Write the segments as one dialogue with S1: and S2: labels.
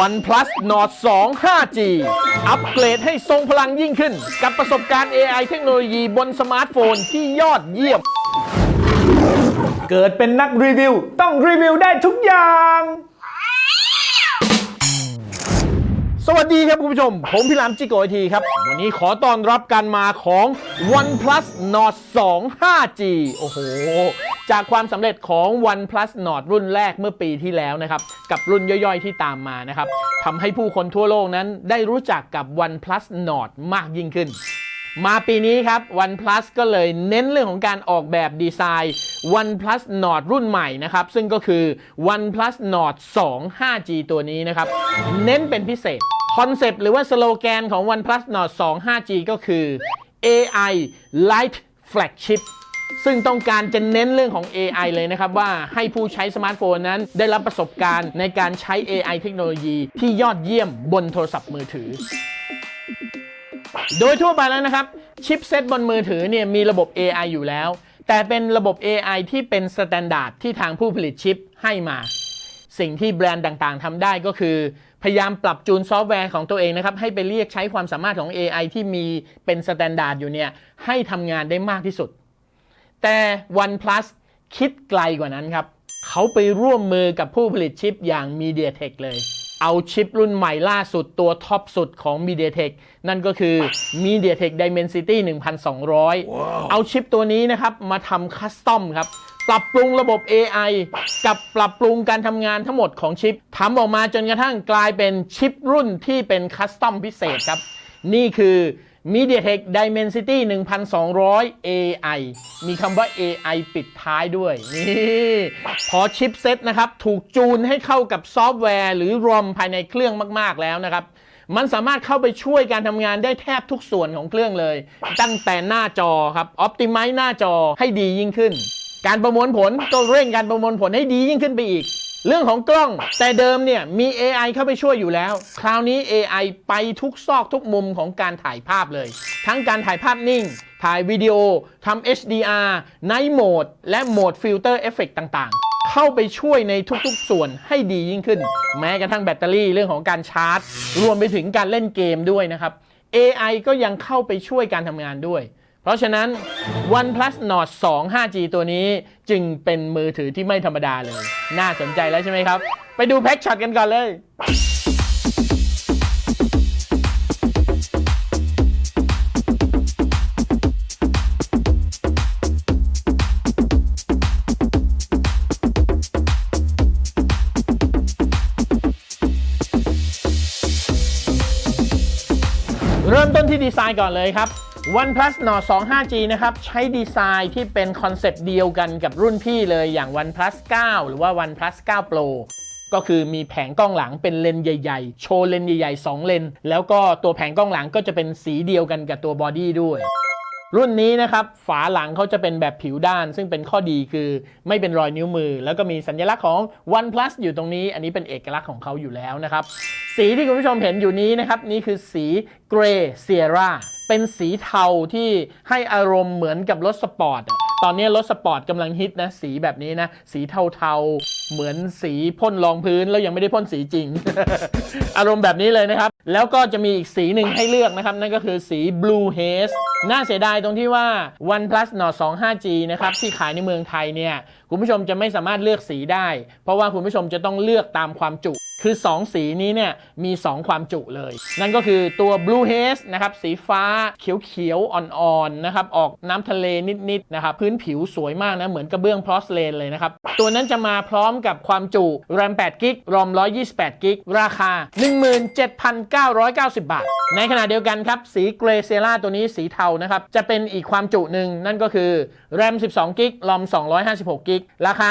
S1: OnePlus Nord 2 5G อัปเกรดให้ทรงพลังยิ่งขึ้น กับประสบการณ์ AI เทคโนโลยีบนสมาร์ทโฟนที่ยอดเยี่ยม
S2: เกิดเป็นนักรีวิว ต้องรีวิวได้ทุกอย่าง
S1: สวัสดีครับคุณผู้ชม ผมพี่หลามจิโกไอทีครับ วันนี้ขอต้อนรับการมาของ OnePlus Nord 2 5G โอ้โห จากความสำเร็จของ OnePlus Nord รุ่นแรกเมื่อปีที่แล้วนะครับกับรุ่นย่อยๆที่ตามมานะครับทำให้ผู้คนทั่วโลกนั้นได้รู้จักกับ OnePlus Nord มากยิ่งขึ้น มาปีนี้ครับ OnePlus ก็เลยเน้นเรื่องของการออกแบบดีไซน์ OnePlus Nord รุ่นใหม่นะครับ ซึ่งก็คือ OnePlus Nord 2 5G ตัวนี้นะครับ เน้นเป็นพิเศษ คอนเซปต์หรือว่าสโลแกนของ OnePlus Nord 2 5G ก็คือ AI Light Flagship ซึ่งต้องการจะเน้นเรื่องของ AI เลยนะครับ ว่าให้ผู้ใช้สมาร์ทโฟนนั้น ได้รับประสบการณ์ในการใช้ AI เทคโนโลยีที่ยอดเยี่ยมบนโทรศัพท์มือถือ โดยทั่วไปแล้วนะครับ ชิปเซตบนมือถือเนี่ยมีระบบ AI อยู่แล้ว แต่เป็นระบบ AI ที่เป็นสแตนดาร์ดที่ทางผู้ผลิตชิปให้มา สิ่งที่แบรนด์ต่างๆทำได้ก็คือพยายามปรับจูนซอฟต์แวร์ของตัวเองนะครับ ให้ไปเรียกใช้ความสามารถของ AI ที่มีเป็นสแตนดาร์ดอยู่เนี่ยให้ทำงานได้มากที่สุด แต่ OnePlus คิดไกลกว่านั้นครับ เขาไปร่วมมือกับผู้ผลิตชิปอย่าง MediaTek เลย เอาชิปรุ่นใหม่ล่าสุดตัวท็อปสุดของ MediaTek นั่นก็คือ MediaTek Dimensity 1200เอาชิปตัวนี้นะครับมาทำคัสตอมครับปรับปรุงระบบ AI กับปรับปรุงการทำงานทั้งหมดของชิปทำออกมาจนกระทั่งกลายเป็นชิปรุ่นที่เป็นคัสตอมพิเศษครับ นี่คือ MediaTek Dimensity 1200 AI มีคำว่า AI ปิดท้ายด้วย นี่พอชิปเซ็ตนะครับ ถูกจูนให้เข้ากับซอฟต์แวร์หรือ ROM ภายในเครื่องมาก ๆ แล้วนะครับ มันสามารถเข้าไปช่วยการทำงานได้แทบทุกส่วนของเครื่องเลย ตั้งแต่หน้าจอครับ Optimize หน้าจอให้ดียิ่งขึ้น การประมวลผลก็เร่งการประมวลผลให้ดียิ่งขึ้นไปอีก เรื่องของกล้องแต่เดิมเนี่ยมี AI เข้าไปช่วยอยู่แล้ว คราวนี้ AI ไปทุกซอกทุกมุมของการถ่ายภาพเลย ทั้งการถ่ายภาพนิ่ง ถ่ายวิดีโอทำ HDR Night Mode และโหมดฟิลเตอร์เอฟเฟกต่างๆ เข้าไปช่วยในทุกๆส่วนให้ดียิ่งขึ้น แม้กระทั่งแบตเตอรี่เรื่องของการชาร์จ รวมไปถึงการเล่นเกมด้วยนะครับ AI ก็ยังเข้าไปช่วยการทำงานด้วย เพราะฉะนั้น OnePlus Nord 2 5G ตัวนี้จึงเป็นมือถือที่ไม่ธรรมดาเลย น่าสนใจแล้วใช่ไหมครับ ไปดูแพ็กช็อตกันก่อนเลยเริ่มต้นที่ดีไซน์ก่อนเลยครับ OnePlus Nord 2 5G นะครับ ใช้ดีไซน์ที่เป็นคอนเซปต์เดียวกันกับรุ่นพี่เลยอย่าง OnePlus 9 หรือว่า OnePlus 9 Pro ก็คือมีแผงกล้องหลังเป็นเลนส์ใหญ่ ๆ โชว์เลนส์ใหญ่ๆ 2 เลนส์แล้วก็ตัวแผงกล้องหลังก็จะเป็นสีเดียวกันกับตัวบอดี้ด้วย รุ่นนี้นะครับ ฝาหลังเขาจะเป็นแบบผิวด้าน ซึ่งเป็นข้อดีคือไม่เป็นรอยนิ้วมือ แล้วก็มีสัญลักษณ์ของ OnePlus อยู่ตรงนี้ อันนี้เป็นเอกลักษณ์ของเขาอยู่แล้วนะครับ สีที่คุณผู้ชมเห็นอยู่นี้นะครับ นี่คือสีเกรย์เซียร่า เป็นสีเทาที่ให้อารมณ์เหมือนกับรถสปอร์ตอะตอนนี้รถสปอร์ตกำลังฮิตนะ สีแบบนี้นะ สีเทาๆ เหมือนสีพ่นรองพื้น แล้วยังไม่ได้พ่นสีจริง อารมณ์แบบนี้เลยนะครับ แล้วก็จะมีอีกสีหนึ่งให้เลือกนะครับ นั่นก็คือสี Blue Haze น่าเสียดายตรงที่ว่า OnePlus Nord 2 5G นะครับ ที่ขายในเมืองไทยเนี่ย คุณผู้ชมจะไม่สามารถเลือกสีได้ เพราะว่าคุณผู้ชมจะต้องเลือกตามความจุ คือ 2 สีนี้เนี่ยมี 2 ความจุเลย นั่นก็คือตัว Blue Haze นะครับสีฟ้าเขียวๆอ่อนๆนะครับออกน้ำทะเลนิดๆนะครับพื้นผิวสวยมากนะเหมือนกระเบื้องพลอสเลนเลยนะครับ ตัวนั้นจะมาพร้อมกับความจุ RAM 8 g b ROM 128 g b ราคา 17,990 บาท ในขณะเดียวกันครับ สีเกรเซล่าตัวนี้สีเทานะครับ จะเป็นอีกความจุหนึ่งนั่นก็คือ RAM 12 g b ROM 256 g b ราคา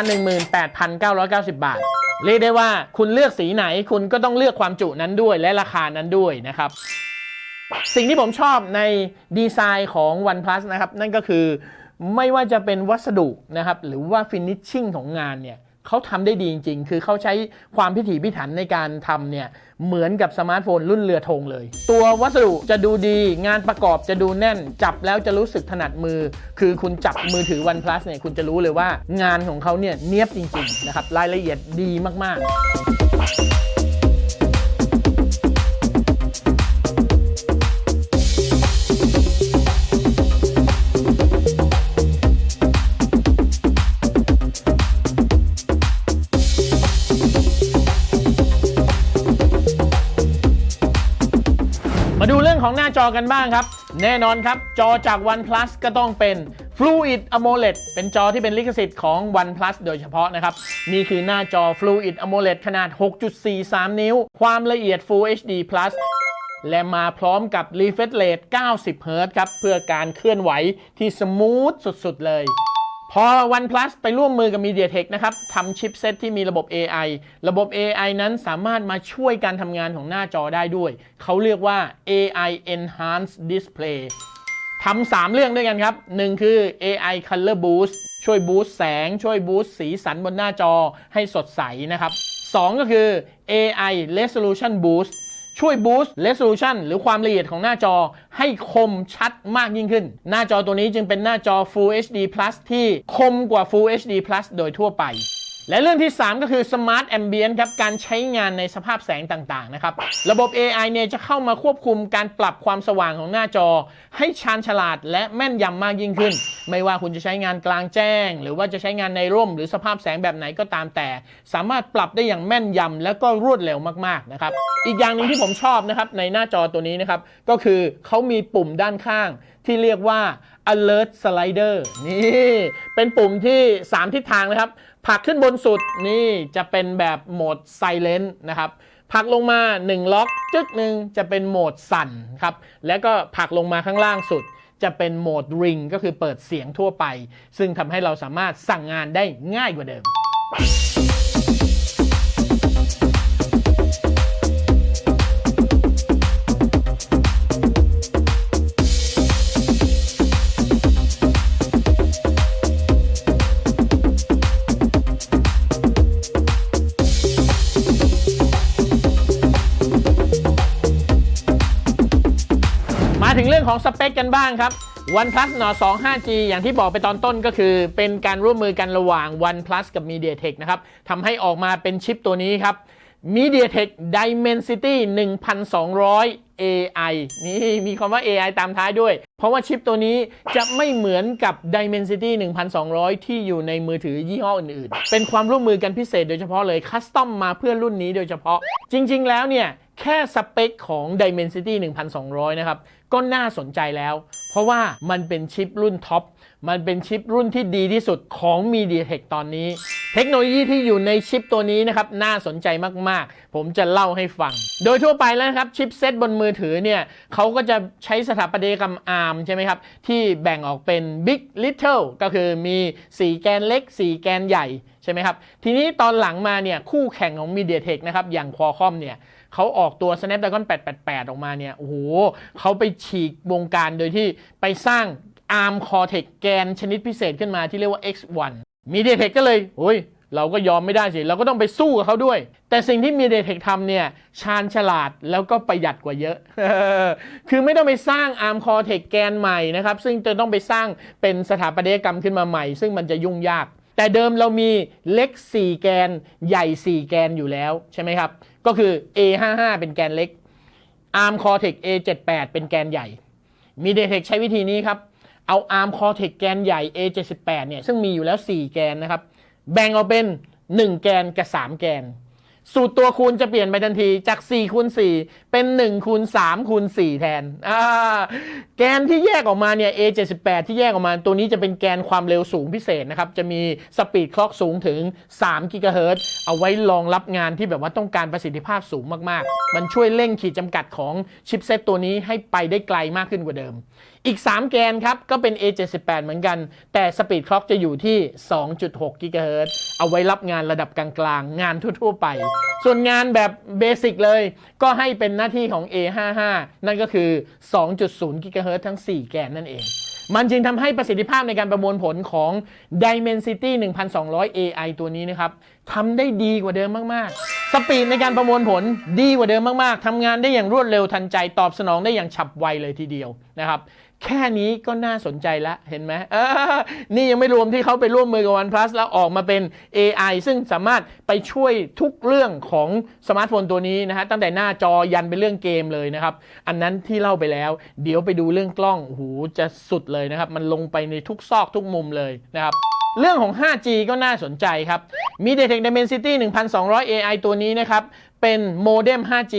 S1: 18,990 บาท เรียกได้ว่าคุณเลือกสีไหนไหนคุณก็ต้องเลือกความจุนั้นด้วยและราคานั้นด้วยนะครับ สิ่งที่ผมชอบในดีไซน์ของ OnePlus นะครับ นั่นก็คือไม่ว่าจะเป็นวัสดุนะครับ หรือว่าฟินิชชิ่งของงานเนี่ยเขาทำได้ดีจริง ๆ คือเขาใช้ความพิถีพิถันในการทำเนี่ย เหมือนกับสมาร์ทโฟนรุ่นเรือธงเลย ตัววัสดุจะดูดี งานประกอบจะดูแน่น จับแล้วจะรู้สึกถนัดมือ คือคุณจับมือถือ OnePlus เนี่ย คุณจะรู้เลยว่างานของเขาเนี่ยเนียบจริง ๆ นะครับ รายละเอียดดีมาก ๆ ของหน้าจอกันบ้างครับ แน่นอนครับ จอจาก OnePlus ก็ต้องเป็น Fluid AMOLED เป็นจอที่เป็นลิขสิทธิ์ของ OnePlus โดยเฉพาะนะครับ นี่คือหน้าจอ Fluid AMOLED ขนาด 6.43 นิ้ว ความละเอียด Full HD Plus และมาพร้อมกับ refresh rate 90 Hz ครับ เพื่อการเคลื่อนไหวที่สมูทสุดๆเลย พอ OnePlus ไปร่วมมือกับ MediaTek นะครับทำชิปเซตที่มีระบบ AI ระบบ AI นั้นสามารถมาช่วยการทำงานของหน้าจอได้ด้วย เขาเรียกว่า AI Enhanced Display ทำสามเรื่องด้วยกันครับ 1 คือ AI Color Boost ช่วยบูสต์แสง ช่วยบูสต์สีสันบนหน้าจอให้สดใสนะครับ 2 ก็คือ AI Resolution Boost ช่วยบูสต์ resolution หรือความละเอียดของหน้าจอให้คมชัดมากยิ่งขึ้น หน้าจอตัวนี้จึงเป็นหน้าจอ Full HD Plus ที่คมกว่า Full HD Plus โดยทั่วไป และเรื่องที่ 3 ก็คือ Smart Ambient ครับ การใช้งานในสภาพแสงต่าง ๆ นะครับ ระบบ AI เนี่ยจะเข้ามาควบคุมการปรับความสว่างของหน้าจอ ให้ชาญฉลาดและแม่นยำมากยิ่งขึ้น ไม่ว่าคุณจะใช้งานกลางแจ้ง หรือว่าจะใช้งานในร่ม หรือสภาพแสงแบบไหนก็ตามแต่ สามารถปรับได้อย่างแม่นยำและก็รวดเร็วมากๆ นะครับ อีกอย่างหนึ่งที่ผมชอบนะครับในหน้าจอตัวนี้นะครับ ก็คือเขามีปุ่มด้านข้างที่เรียกว่า alert slider นี่ เป็นปุ่มที่ 3 ทิศทางนะครับ ผลักขึ้นบนสุดนี่จะเป็นแบบโหมดไซเลนต์นะครับผลักลงมา 1 ล็อกจึกหนึ่งจะเป็นโหมดสั่นครับแล้วก็ผลักลงมาข้างล่างสุด จะเป็นโหมดริงก็คือเปิดเสียงทั่วไป ซึ่งทำให้เราสามารถสั่งงานได้ง่ายกว่าเดิม ของสเปคกันบ้างครับ OnePlus Nord 2 5G อย่างที่บอกไปตอนต้นก็คือ เป็นการร่วมมือกันระหว่าง OnePlus กับ MediaTek นะครับทำให้ออกมาเป็นชิปตัวนี้ครับ MediaTek Dimensity 1200 AI นี่มีคำว่า AI ตามท้ายด้วย เพราะว่าชิปตัวนี้จะไม่เหมือนกับ Dimensity 1200 ที่อยู่ในมือถือยี่ห้ออื่นๆ เป็นความร่วมมือกันพิเศษโดยเฉพาะเลยคัสตอมมาเพื่อรุ่นนี้โดยเฉพาะ จริง ๆ แล้วเนี่ยแค่สเปคของ Dimensity 1200 นะครับ ก็น่าสนใจแล้ว เพราะว่ามันเป็นชิปรุ่นท็อป มันเป็นชิปรุ่นที่ดีที่สุดของ MediaTek ตอนนี้ เทคโนโลยีที่อยู่ในชิปตัวนี้นะครับ น่าสนใจมากๆ ผมจะเล่าให้ฟัง โดยทั่วไปแล้วครับ ชิปเซตบนมือถือเนี่ยเขาก็จะใช้สถาปัตยกรรม ARM ใช่ไหมครับ ที่แบ่งออกเป็น Big Little ก็คือมี 4 แกนเล็ก 4 แกนใหญ่ใช่ไหมครับ ทีนี้ตอนหลังมาเนี่ยคู่แข่งของ MediaTek นะครับอย่าง Qualcomm เนี่ย เขาออกตัว Snapdragon 888 ออกมาเนี่ยโอ้โหเขาไปฉีกวงการโดยที่ไปสร้าง ARM Cortex แกนชนิดพิเศษขึ้นมาที่เรียกว่า X1 MediaTek ก็เลยโอ้ยเราก็ยอมไม่ได้สิ เราก็ต้องไปสู้กับเขาด้วย แต่สิ่งที่ MediaTek ทำเนี่ย ชาญฉลาดแล้วก็ประหยัดกว่าเยอะ คือไม่ต้องไปสร้าง ARM Cortex แกนใหม่นะครับ ซึ่งจะต้องไปสร้างเป็นสถาปัตยกรรมขึ้นมาใหม่ ซึ่งมันจะยุ่งยาก แต่เดิมเรามีเล็ก 4 แกนใหญ่ 4 แกนอยู่แล้วใช่ไหมครับ ก็คือ A55 เป็นแกนเล็ก ARM Cortex A78 เป็นแกนใหญ่ MediaTek ใช้วิธีนี้ครับ เอา ARM Cortex แกนใหญ่ A78 เนี่ยซึ่งมีอยู่แล้ว 4 แกนนะครับ แบ่งออกเป็น 1 แกนกับ 3 แกน สูตรตัวคูณจะเปลี่ยนไปทันทีจาก4คูณ4เป็น1คูณ3คูณ4แทนอ่าแกนที่แยกออกมาเนี่ย A78 ที่แยกออกมาตัวนี้จะเป็นแกนความเร็วสูงพิเศษนะครับ จะมีสปีดคล็อกสูงถึง3กิกะเฮิรตซ์เอาไว้รองรับงานที่แบบว่าต้องการประสิทธิภาพสูงมากๆ มันช่วยเร่งขีดจำกัดของชิปเซตตัวนี้ให้ไปได้ไกลมากขึ้นกว่าเดิม อีก 3 แกนครับ ก็เป็น A78 เหมือนกัน แต่สปีดคล็อกจะอยู่ที่ 2.6กิกะเฮิรตซ์เอาไว้รับงานระดับกลางๆ งานทั่ว ๆ ไป ส่วนงานแบบเบสิกเลย ก็ให้เป็นหน้าที่ของ A55 นั่นก็คือ 2.0กิกะเฮิรตซ์ทั้ง 4 แกนนั่นเองมันจึงทำให้ประสิทธิภาพในการประมวลผลของ Dimensity 1200 AI ตัวนี้นะครับทำได้ดีกว่าเดิมมาก ๆ สปีดในการประมวลผลดีกว่าเดิมมาก ๆทำงานได้อย่างรวดเร็วทันใจตอบสนองได้อย่างฉับไวเลยทีเดียวนะครับ แค่นี้ก็น่าสนใจแล้วเห็นไหมนี่ยังไม่รวมที่เขาไปร่วมมือกับ OnePlus แล้วออกมาเป็น AI ซึ่งสามารถไปช่วยทุกเรื่องของสมาร์ทโฟนตัวนี้นะฮะตั้งแต่หน้าจอยันไปเรื่องเกมเลยนะครับ อันนั้นที่เล่าไปแล้ว เดี๋ยวไปดูเรื่องกล้องโอ้โหจะสุดเลยนะครับ มันลงไปในทุกซอกทุกมุมเลยนะครับเรื่องของ 5G ก็น่าสนใจครับ MediaTek Dimensity 1200 AI ตัวนี้นะครับ เป็นโมเด็ม 5G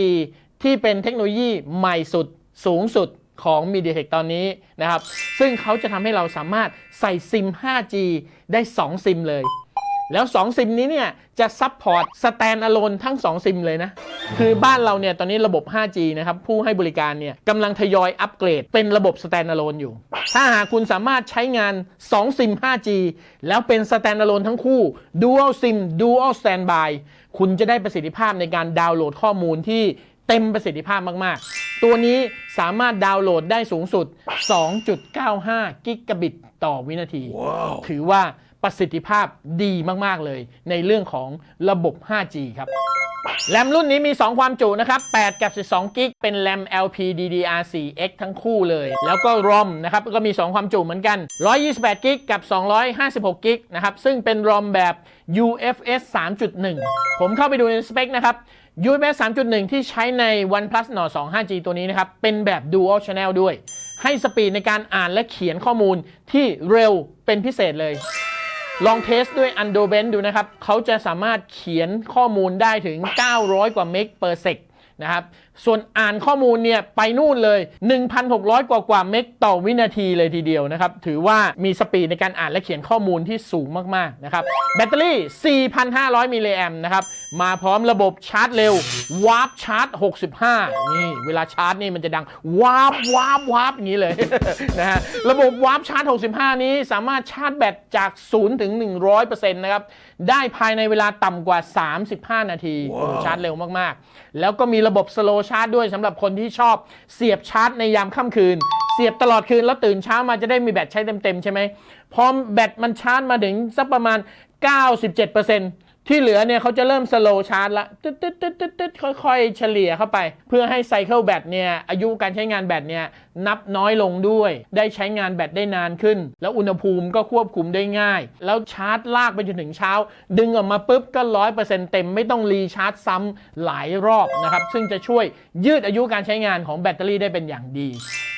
S1: ที่เป็นเทคโนโลยีใหม่สุด สูงสุด ของ MediaTek ตอนนี้นะครับ ซึ่งเขาจะทำให้เราสามารถใส่ซิม 5G ได้ 2 ซิมเลย แล้ว 2 ซิมนี้เนี่ย จะซัพพอร์ตสแตนอะโลนทั้ง 2 ซิมเลยนะ คือบ้านเราเนี่ยตอนนี้ระบบ 5G นะครับ ผู้ให้บริการเนี่ยกำลังทยอยอัปเกรดเป็นระบบสแตนอะโลนอยู่ ถ้าหากคุณสามารถใช้งาน 2 ซิม 5G แล้วเป็นสแตนอะโลนทั้งคู่ Dual SIM Dual Standby คุณจะได้ประสิทธิภาพในการดาวน์โหลดข้อมูลที่ เต็มประสิทธิภาพมาก ๆ ตัวนี้สามารถดาวน์โหลดได้สูงสุด 2.95 กิกะบิตต่อวินาทีถือว่าประสิทธิภาพดีมาก ๆ เลย ในเรื่องของระบบ 5G ครับ แรมรุ่นนี้มี 2 ความจุนะครับ 8 กับ 12 กิก เป็นแรม LPDDR4X ทั้งคู่เลย แล้วก็ ROM นะครับ ก็มี 2 ความจุเหมือนกัน 128 กิก กับ 256 กิก นะครับ ซึ่งเป็น ROM แบบ UFS 3.1 ผมเข้าไปดูในสเปคนะครับ UFS 3.1 ที่ใช้ใน OnePlus Nord 2 5G ตัวนี้นะครับ เป็นแบบ Dual Channel ด้วย ให้สปีดในการอ่านและเขียนข้อมูลที่เร็วเป็นพิเศษเลย ลองเทสด้วย u n d o b e n ดูนะครับ เขาจะสามารถเขียนข้อมูลได้ถึง 900 กว่าเมก per sec นะครับส่วนอ่านข้อมูลเนี่ยไปนู่นเลย 1,600 กว่ากว่าเมกต่อวินาทีเลยทีเดียวนะครับ ถือว่ามีสปีดในการอ่านและเขียนข้อมูลที่สูงมาก ๆ นะครับ แบตเตอรี่ 4,500 มิลลิแอมนะครับ มาพร้อมระบบชาร์จเร็ววาร์ปชาร์จ 65 นี่ เวลาชาร์จนี่มันจะดังวาร์ปวาร์ปวาร์ปอย่างนี้เลยนะฮะระบบวาร์ปชาร์จ 65 นี้สามารถชาร์จแบตจาก 0 ถึง 100%นะครับได้ภายในเวลาต่ำกว่า 35 นาทีโอ้ชาร์จเร็วมากๆ แล้วก็มีระบบสโลชาร์จด้วยสำหรับคนที่ชอบเสียบชาร์จในยามค่ำคืน เสียบตลอดคืนแล้วตื่นเช้ามาจะได้มีแบตใช้เต็มๆใช่ไหมพอแบตมันชาร์จมาถึงสักประมาณ 97% ที่เหลือเนี่ยเขาจะเริ่มสโลชาร์จละตึ๊ดตึ๊ดตึ๊ดตึ๊ดตึ๊ดค่อยๆ เฉลี่ยเข้าไป เพื่อให้ไซเคิลแบตเนี่ยอายุการใช้งานแบตเนี่ยนับน้อยลงด้วย ได้ใช้งานแบตได้นานขึ้น แล้วอุณหภูมิก็ควบคุมได้ง่าย แล้วชาร์จลากไปจนถึงเช้า ดึงออกมาปุ๊บก็100%เต็มไม่ต้องรีชาร์จซ้ำหลายรอบนะครับซึ่งจะช่วยยืดอายุการใช้งานของแบตเตอรี่ได้เป็นอย่างดี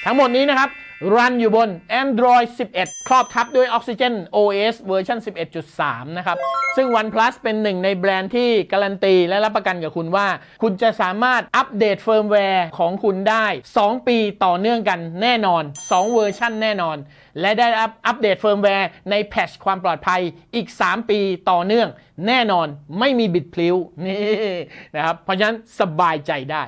S1: ทั้งหมดนี้นะครับ รันอยู่บน Android 11 ครอบทับด้วย Oxygen OS เวอร์ชัน11.3 นะครับ ซึ่ง OnePlus เป็นหนึ่งในแบรนด์ที่การันตี และรับประกันกับคุณว่า คุณจะสามารถอัปเดตเฟิร์มแวร์ของคุณได้ 2 ปีต่อเนื่องกันแน่นอน 2 เวอร์ชันแน่นอน และได้อัปเดตเฟิร์มแวร์ในแพทชความปลอดภัยอีก 3 ปีต่อเนื่อง แน่นอนไม่มีบิดพลิ้วนี่นะครับเพราะฉะนั้นสบายใจได้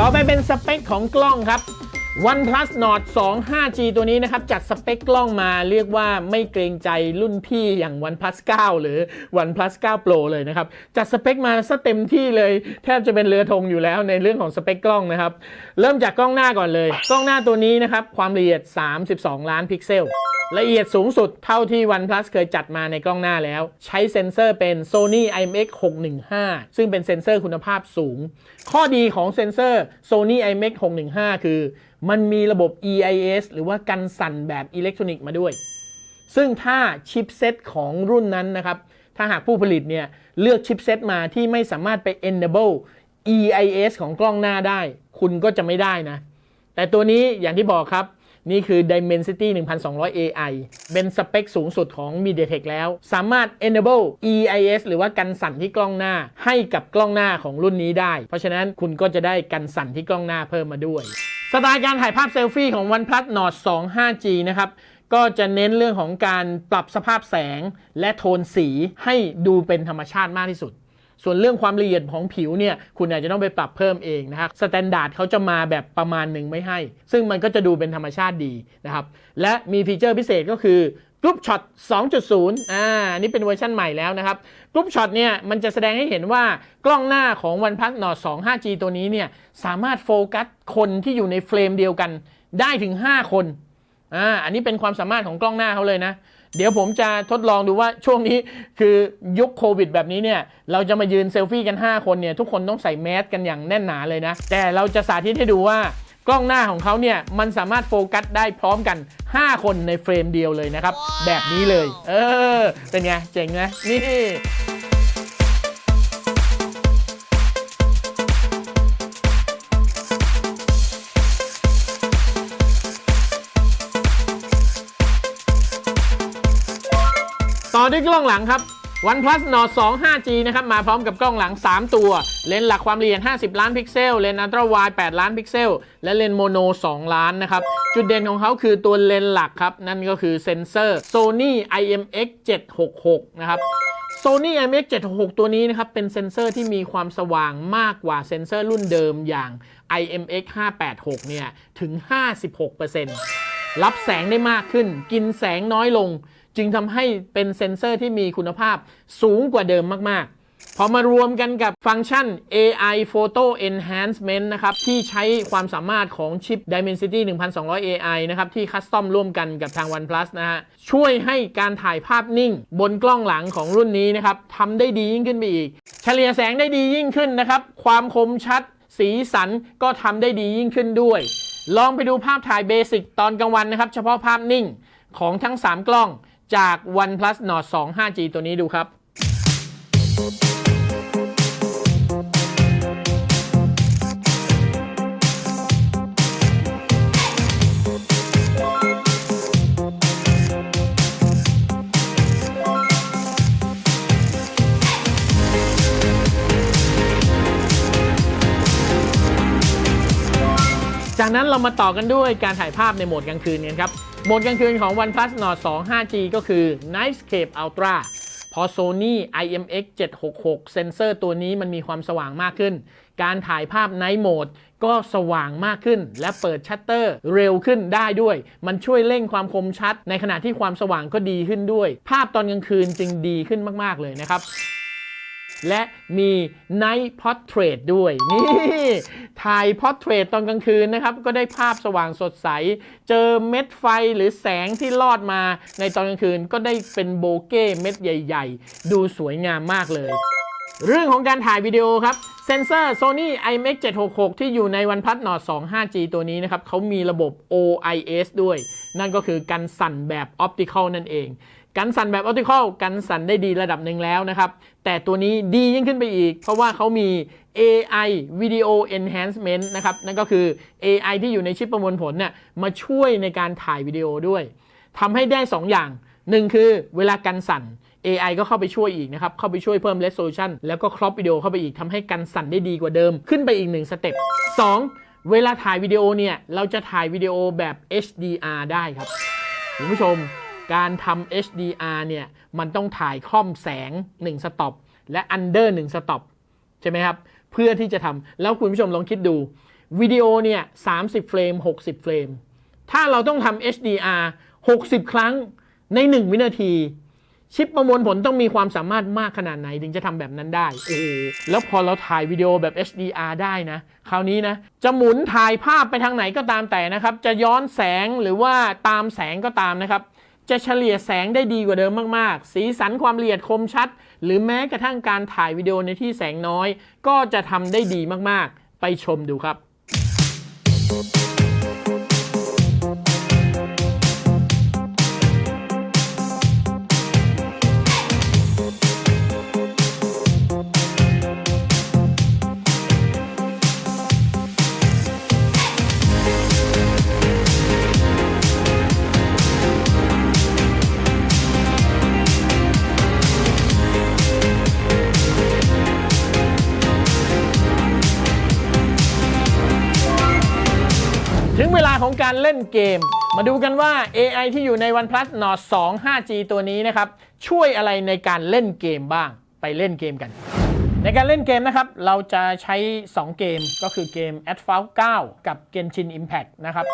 S1: ต่อไปเป็นสเปคของกล้องครับ OnePlus Nord 2 5G ตัวนี้นะครับ จัดสเปคกล้องมาเรียกว่าไม่เกรงใจรุ่นพี่อย่าง OnePlus 9 หรือ OnePlus 9 Pro เลยนะครับ จัดสเปคมาซะเต็มที่เลย แทบจะเป็นเรือธงอยู่แล้วในเรื่องของสเปคกล้องนะครับ เริ่มจากกล้องหน้าก่อนเลย กล้องหน้าตัวนี้นะครับ ความละเอียด 32 ล้านพิกเซลละเอียดสูงสุดเท่าที่ OnePlus เคยจัดมาในกล้องหน้าแล้ว ใช้เซ็นเซอร์เป็น Sony IMX 615 ซึ่งเป็นเซ็นเซอร์คุณภาพสูง ข้อดีของเซ็นเซอร์ Sony IMX 615 คือ มันมีระบบ EIS หรือว่ากันสั่นแบบอิเล็กทรอนิกส์มาด้วย ซึ่งถ้าชิปเซตของรุ่นนั้นนะครับ ถ้าหากผู้ผลิตเนี่ยเลือกชิปเซตมาที่ไม่สามารถไป enable EIS ของกล้องหน้าได้ คุณก็จะไม่ได้นะ แต่ตัวนี้อย่างที่บอกครับ นี่คือ Dimensity 1200 AI เป็นสเปคสูงสุดของ MediaTek แล้ว สามารถ enable EIS หรือว่ากันสั่นที่กล้องหน้า ให้กับกล้องหน้าของรุ่นนี้ได้ เพราะฉะนั้นคุณก็จะได้กันสั่นที่กล้องหน้าเพิ่มมาด้วย สไตล์การถ่ายภาพเซลฟี่ของ OnePlus Nord 2 5G นะครับ ก็จะเน้นเรื่องของการปรับสภาพแสงและโทนสีให้ดูเป็นธรรมชาติมากที่สุด ส่วนเรื่องความละเอียดของผิวเนี่ย คุณอาจจะต้องไปปรับเพิ่มเองนะครับสแตนดาร์ดเขาจะมาแบบประมาณหนึ่งไม่ให้ ซึ่งมันก็จะดูเป็นธรรมชาติดีนะครับ และมีฟีเจอร์พิเศษก็คือกรุ๊ปช็อต 2.0 อ่า นี่เป็นเวอร์ชันใหม่แล้วนะครับ กรุ๊ปช็อตเนี่ยมันจะแสดงให้เห็นว่ากล้องหน้าของ OnePlus Nord 2 5G ตัวนี้เนี่ยสามารถโฟกัสคนที่อยู่ในเฟรมเดียวกันได้ถึง 5 คนอ่าอันนี้เป็นความสามารถของกล้องหน้าเขาเลยนะ เดี๋ยวผมจะทดลองดูว่าช่วงนี้คือยุคโควิดแบบนี้เนี่ยเราจะมายืนเซลฟี่กัน 5 คนเนี่ยทุกคนต้องใส่แมสกันอย่างแน่นหนาเลยนะ แต่เราจะสาธิตให้ดูว่า กล้องหน้าของเขาเนี่ยมันสามารถโฟกัสได้พร้อมกัน 5 คนในเฟรมเดียวเลยนะครับ แบบนี้เลย เออ เป็นไง เจ๋งนะนี่
S2: ต่
S1: อด้วยกล้องหลังครับ OnePlus Nord 2 5G นะครับมาพร้อมกับกล้องหลัง 3 ตัว เลนส์หลักความละเอียด 50 ล้านพิกเซล เลนส์อัลตร้าไวด์8ล้านพิกเซล และเลนส์โมโน 2 ล้านนะครับ จุดเด่นของเขาคือตัวเลนส์หลักครับ นั่นก็คือเซนเซอร์ Sony IMX 766นะครับ Sony IMX 766ตัวนี้นะครับ เป็นเซนเซอร์ที่มีความสว่างมากกว่าเซนเซอร์รุ่นเดิมอย่าง IMX 586เนี่ยถึง 56%รับแสงได้มากขึ้น กินแสงน้อยลง จึงทำให้เป็นเซ็นเซอร์ที่มีคุณภาพสูงกว่าเดิมมากๆ พอมารวมกันกับฟังก์ชัน AI Photo Enhancement นะครับที่ใช้ความสามารถของชิป Dimensity 1200 AI นะครับที่คัสตอมร่วมกันกับทาง OnePlus นะฮะช่วยให้การถ่ายภาพนิ่ง บนกล้องหลังของรุ่นนี้นะครับทำได้ดียิ่งขึ้นไปอีก เฉลี่ยแสงได้ดียิ่งขึ้นนะครับความคมชัด สีสันก็ทำได้ดียิ่งขึ้นด้วยลองไปดูภาพถ่ายเบสิกตอนกลางวันนะครับ เฉพาะภาพนิ่งของทั้ง 3 กล้อง จาก OnePlus Nord 2 5G ตัวนี้ดูครับ จากนั้นเรามาต่อกันด้วยการถ่ายภาพในโหมดกลางคืนกันครับ โหมดกลางคืนของ OnePlus Nord 2 5G ก็คือ Nightscape Ultra พอ Sony IMX 766 เซนเซอร์ตัวนี้มันมีความสว่างมากขึ้น การถ่ายภาพ Night Mode ก็สว่างมากขึ้น และเปิดชัตเตอร์เร็วขึ้นได้ด้วย มันช่วยเร่งความคมชัด ในขณะที่ความสว่างก็ดีขึ้นด้วย ภาพตอนกลางคืนจึงดีขึ้นมาก ๆ เลยนะครับ และมี Night Portrait ด้วย นี่ ถ่าย Portrait ตอนกลางคืนนะครับ ก็ได้ภาพสว่างสดใส เจอเม็ดไฟหรือแสงที่ลอดมาในตอนกลางคืนก็ได้เป็นโบเก้เม็ดใหญ่ ๆ ดูสวยงามมากเลย เรื่องของการถ่ายวิดีโอครับเซนเซอร์ Sony IMX 766 ที่อยู่ใน OnePlus Nord 2 5G ตัวนี้นะครับเขามีระบบ OIS ด้วย นั่นก็คือการสั่นแบบออปติคอลนั่นเอง กันสั่นแบบออปติคอลกันสั่นได้ดีระดับหนึ่งแล้วนะครับ แต่ตัวนี้ดียิ่งขึ้นไปอีก เพราะว่าเขามี AI Video Enhancement นะครับ นั่นก็คือ AI ที่อยู่ในชิปประมวลผลเนี่ยมาช่วยในการถ่ายวิดีโอด้วยทำให้ได้ 2 อย่าง1คือเวลากันสั่น AI ก็เข้าไปช่วยอีกนะครับ เข้าไปช่วยเพิ่ม resolution แล้วก็ครอปวิดีโอเข้าไปอีกทำให้กันสั่นได้ดีกว่าเดิม ขึ้นไปอีกหนึ่งสเต็ป 2. เวลาถ่ายวิดีโอเนี่ย เราจะถ่ายวิดีโอแบบ HDR ได้ครับคุณผู้ชม การทำ HDR เนี่ยมันต้องถ่ายค่อมแสง 1 สต็อปและ under 1สต็อปใช่ไหมครับ เพื่อที่จะทำแล้วคุณผู้ชมลองคิดดูวิดีโอเนี่ย30 เฟรม 60 เฟรม ถ้าเราต้องทำ HDR 60 ครั้งใน 1 วินาที ชิปประมวลผลต้องมีความสามารถมากขนาดไหน ถึงจะทำแบบนั้นได้โอ้แล้วพอเราถ่ายวิดีโอแบบ HDR ได้นะ คราวนี้นะ จะหมุนถ่ายภาพไปทางไหนก็ตามแต่นะครับ จะย้อนแสงหรือว่าตามแสงก็ตามนะครับ จะเฉลี่ยแสงได้ดีกว่าเดิมมาก ๆ สีสันความละเอียดคมชัด หรือแม้กระทั่งการถ่ายวิดีโอในที่แสงน้อย ก็จะทำได้ดีมาก ๆ ไปชมดูครับ การเล่นเกม มาดูกันว่า AI ที่อยู่ใน OnePlus Nord 2 5G ตัวนี้นะครับ ช่วยอะไรในการเล่นเกมบ้างไปเล่นเกมกัน ในการเล่นเกมนะครับ เราจะใช้ 2 เกมก็คือเกม Asphalt 9กับ Genshin Impact นะครับ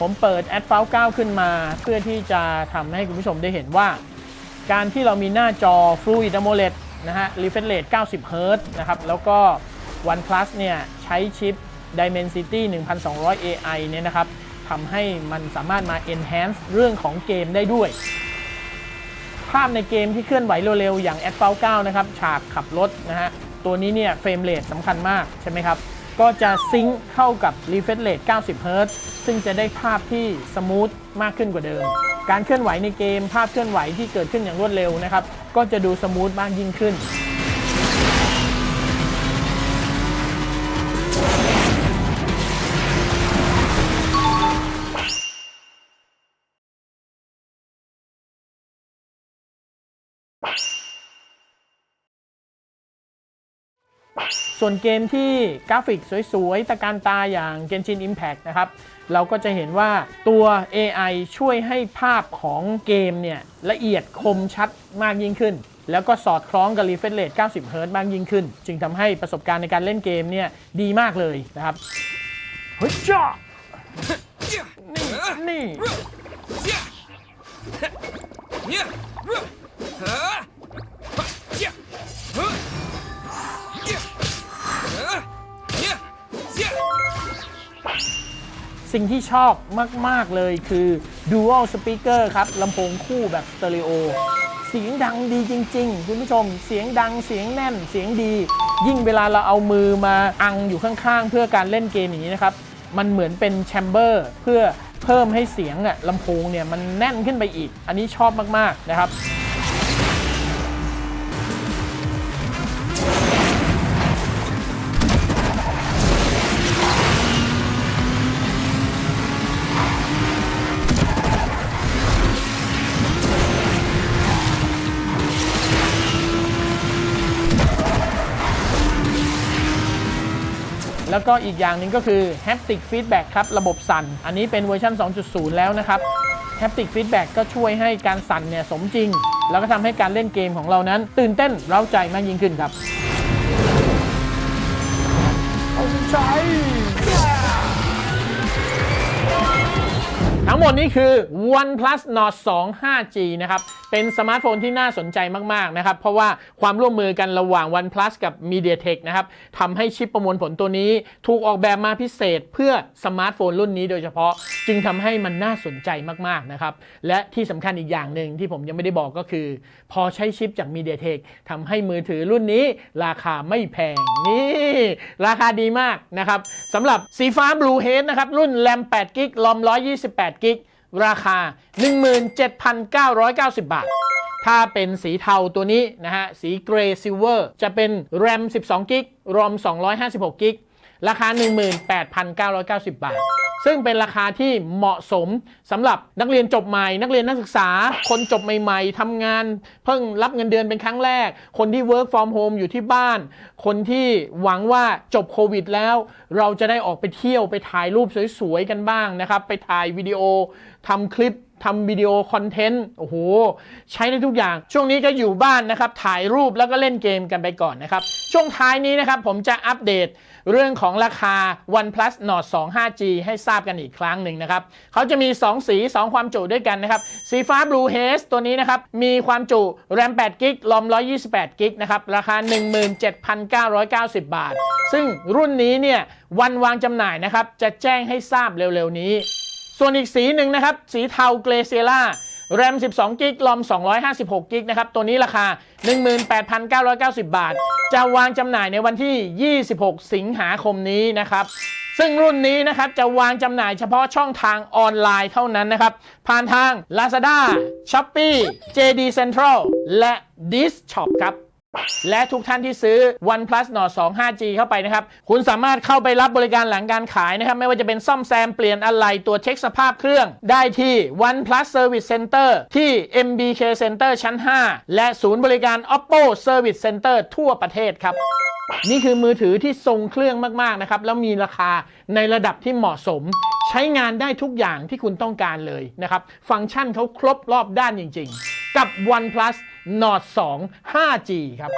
S1: ผมเปิด a d f a l 9ขึ้นมา เพื่อที่จะทำให้คุณผู้ชมได้เห็นว่า การที่เรามีหน้าจอ Fluid AMOLED นะฮะ refresh rate 90 Hz นะครับ แล้วก็ OnePlus เนี่ยใช้ชิป Dimensity 1200 AI เนี่ยนะครับทำให้มันสามารถมา enhance เรื่องของเกมได้ด้วย ภาพในเกมที่เคลื่อนไหวเร็วๆ อย่าง a d f a l 9นะครับ ฉากขับรถนะฮะ ตัวนี้เนี่ยเฟรมเรทสำคัญมากใช่ไหมครับ ก็จะซิงค์เข้ากับ refresh rate 90 Hz ซึ่งจะได้ภาพที่สมูทมากขึ้นกว่าเดิม การเคลื่อนไหวในเกม ภาพเคลื่อนไหวที่เกิดขึ้นอย่างรวดเร็วนะครับ ก็จะดูสมูทมากยิ่งขึ้น ส่วนเกมที่กราฟิกสวยๆตะการตาอย่าง Genshin Impact นะครับ เราก็จะเห็นว่าตัว AI ช่วยให้ภาพของเกมเนี่ยละเอียดคมชัดมากยิ่งขึ้น แล้วก็สอดคล้องกับ refresh rate 90 Hz มากยิ่งขึ้น จึงทำให้ประสบการณ์ในการเล่นเกมเนี่ยดีมากเลยนะครับเฮ้ยจ้านี่นี่ สิ่งที่ชอบมาก ๆ เลยคือ Dual Speaker ครับลำโพงคู่แบบสเตอริโอเสียงดังดีจริง ๆ คุณผู้ชม เสียงดังเสียงแน่นเสียงดี ยิ่งเวลาเราเอามือมาอังอยู่ข้างๆ เพื่อการเล่นเกมอย่างนี้นะครับ มันเหมือนเป็นแชมเบอร์เพื่อเพิ่มให้เสียงอะลำโพงเนี่ยมันแน่นขึ้นไปอีก อันนี้ชอบมาก ๆ นะครับ แล้วก็อีกอย่างหนึ่งก็คือ Haptic Feedback ครับ ระบบสั่น อันนี้เป็นเวอร์ชัน 2.0 แล้วนะครับ Haptic Feedback ก็ช่วยให้การสั่นเนี่ยสมจริง แล้วก็ทำให้การเล่นเกมของเรานั้น ตื่นเต้นเร้าใจมากยิ่งขึ้นครับใจ ทั้งหมดนี้คือ OnePlus Nord 2 5G นะครับ เป็นสมาร์ทโฟนที่น่าสนใจมาก ๆ นะครับ เพราะว่าความร่วมมือกันระหว่าง OnePlus กับ MediaTek นะครับทำให้ชิปประมวลผลตัวนี้ ถูกออกแบบมาพิเศษเพื่อสมาร์ทโฟนรุ่นนี้โดยเฉพาะ จึงทำให้มันน่าสนใจมาก ๆ นะครับ และที่สำคัญอีกอย่างหนึ่งที่ผมยังไม่ได้บอกก็คือ พอใช้ชิปจาก MediaTek ทำให้มือถือรุ่นนี้ ราคาไม่แพง นี่ ราคาดีมากนะครับ สำหรับสีฟ้า Blue Head นะครับ รุ่น RAM 8 g b ลอม128 g b ราคา 17,990 บาท ถ้าเป็นสีเทาตัวนี้นะฮะ สีเกรย์ซิลเวอร์จะเป็น RAM 12 g b ROM 256 g b ราคา 18,990 บาท ซึ่งเป็นราคาที่เหมาะสมสำหรับนักเรียนจบใหม่ นักเรียนนักศึกษา คนจบใหม่ ๆทำงาน เพิ่งรับเงินเดือนเป็นครั้งแรก คนที่ work from home อยู่ที่บ้าน คนที่หวังว่าจบโควิดแล้ว เราจะได้ออกไปเที่ยวไปถ่ายรูปสวยๆกันบ้างนะครับไปถ่ายวิดีโอทำคลิปทำวิดีโอคอนเทนต์โอ้โห ใช้ได้ทุกอย่าง ช่วงนี้ก็อยู่บ้านนะครับ ถ่ายรูปแล้วก็เล่นเกมกันไปก่อนนะครับ ช่วงท้ายนี้นะครับ ผมจะอัปเดต เรื่องของราคา OnePlus Nord 2 5G ให้ทราบกันอีกครั้งหนึ่งนะครับเขาจะมี 2 สี 2 ความจุด้วยกันนะครับ สีฟ้า Blue Haze ตัวนี้นะครับ มีความจุ RAM 8 g b ROM 128 g b นะครับ ราคา 17,990 บาท ซึ่งรุ่นนี้เนี่ย วันวางจำหน่ายนะครับ จะแจ้งให้ทราบเร็วๆนี้ ส่วนอีกสีหนึ่งนะครับ สีเทาเกรเซล่า แรม 12 กิก ลอม 256 กิกนะครับ ตัวนี้ราคา 18,990 บาท จะวางจำหน่ายในวันที่ 26 สิงหาคมนี้นะครับ ซึ่งรุ่นนี้นะครับจะวางจำหน่ายเฉพาะช่องทางออนไลน์เท่านั้นนะครับ ผ่านทาง Lazada, Shopee, JD Central และ Dis Shop ครับ และทุกท่านที่ซื้อ OnePlus Nord 2 5G เข้าไปนะครับ คุณสามารถเข้าไปรับบริการหลังการขายนะครับ ไม่ว่าจะเป็นซ่อมแซมเปลี่ยนอะไหล่ตัวเช็คสภาพเครื่อง ได้ที่ OnePlus Service Center ที่ MBK Center ชั้น 5 และศูนย์บริการ Oppo Service Center ทั่วประเทศครับ นี่คือมือถือที่ทรงเครื่องมาก ๆ นะครับ แล้วมีราคาในระดับที่เหมาะสม ใช้งานได้ทุกอย่างที่คุณต้องการเลยนะครับ ฟังก์ชันเขาครบรอบด้านจริง ๆ กับ OnePlus Nord 2 5G ครับ